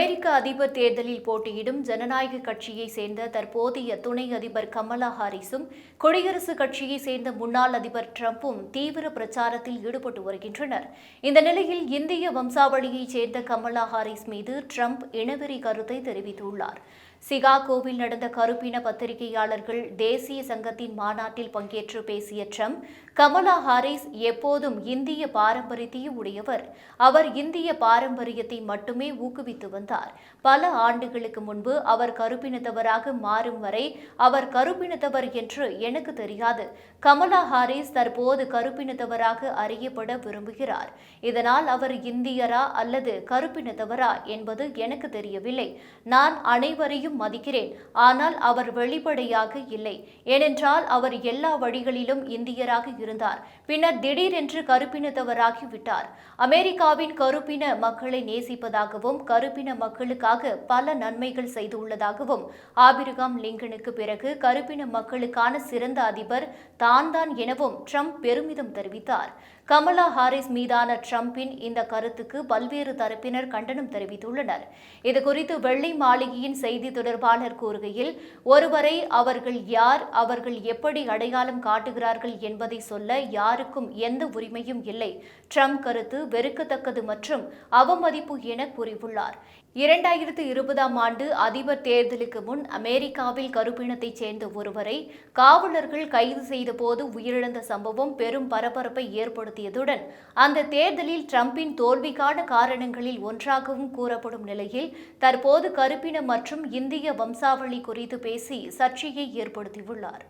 அமெரிக்க அதிபர் தேர்தலில் போட்டியிடும் ஜனநாயக கட்சியை சேர்ந்த தற்போதைய துணை அதிபர் கமலா ஹாரிஸும் குடியரசுக் கட்சியை சேர்ந்த முன்னாள் அதிபர் டிரம்பும் தீவிர பிரச்சாரத்தில் ஈடுபட்டு வருகின்றனர். இந்த நிலையில் இந்திய வம்சாவளியைச் சேர்ந்த கமலா ஹாரிஸ் மீது டிரம்ப் இனவெறி கருத்தை தெரிவித்துள்ளார். சிகாகோவில் நடந்த கருப்பின பத்திரிகையாளர்கள் தேசிய சங்கத்தின் மாநாட்டில் பங்கேற்று பேசிய ட்ரம்ப் கமலா ஹாரிஸ் எப்போதும் இந்திய பாரம்பரியத்தையும் உடையவர். அவர் இந்திய பாரம்பரியத்தை மட்டுமே ஊக்குவித்து வந்தார். வந்தார். பல ஆண்டுகளுக்கு முன்பு அவர் கருப்பினத்தவராக மாறும் வரை அவர் கருப்பினத்தவர் என்று எனக்கு தெரியாது. கமலா ஹாரிஸ் தற்போது கருப்பினத்தவராக அறியப்பட விரும்புகிறார். இதனால் அவர் இந்தியரா அல்லது கருப்பினத்தவரா என்பது எனக்கு தெரியவில்லை. நான் அனைவரையும் மதிக்கிறேன். ஆனால் அவர் வெளிப்படையாக இல்லை. ஏனென்றால் அவர் எல்லா வழிகளிலும் இந்தியராக இருந்தார். பின்னர் திடீரென்று கருப்பினத்தவராகி விட்டார். அமெரிக்காவின் கருப்பின மக்களை நேசிப்பதாகவும் கருப்பின மக்களுக்காக பல நன்மைகள் செய்துள்ளதாகவும் ஆபிரகாம் லிங்கனுக்கு பிறகு கருப்பின மக்களுக்கான சிறந்த அதிபர் தான் தான் எனவும் ட்ரம்ப் பெருமிதம் தெரிவித்தார். கமலா ஹாரிஸ் மீதான ட்ரம்பின் இந்த கருத்துக்கு பல்வேறு தரப்பினர் கண்டனம் தெரிவித்துள்ளனர். இதுகுறித்து வெள்ளை மாளிகையின் செய்தி தொடர்பாளர் கூறுகையில் ஒருவரை அவர்கள் யார் அவர்கள் எப்படி அடையாளம் காட்டுகிறார்கள் என்பதை சொல்ல யாருக்கும் எந்த உரிமையும் இல்லை. ட்ரம்ப் கருத்து வெறுக்கத்தக்கது மற்றும் அவமதிப்பு என கூறியுள்ளார். இரண்டாயிரத்து இருபதாம் ஆண்டு அதிபர் தேர்தலுக்கு முன் அமெரிக்காவில் கருப்பினத்தைச் சேர்ந்த ஒருவரை காவலர்கள் கைது செய்தபோது உயிரிழந்த சம்பவம் பெரும் பரபரப்பை ஏற்படுத்தியதுடன் அந்த தேர்தலில் ட்ரம்பின் தோல்விக்கான காரணங்களில் ஒன்றாகவும் கூறப்படும் நிலையில் தற்போது கருப்பின மற்றும் இந்திய வம்சாவளி குறித்து பேசி சர்ச்சையை ஏற்படுத்தியுள்ளார்.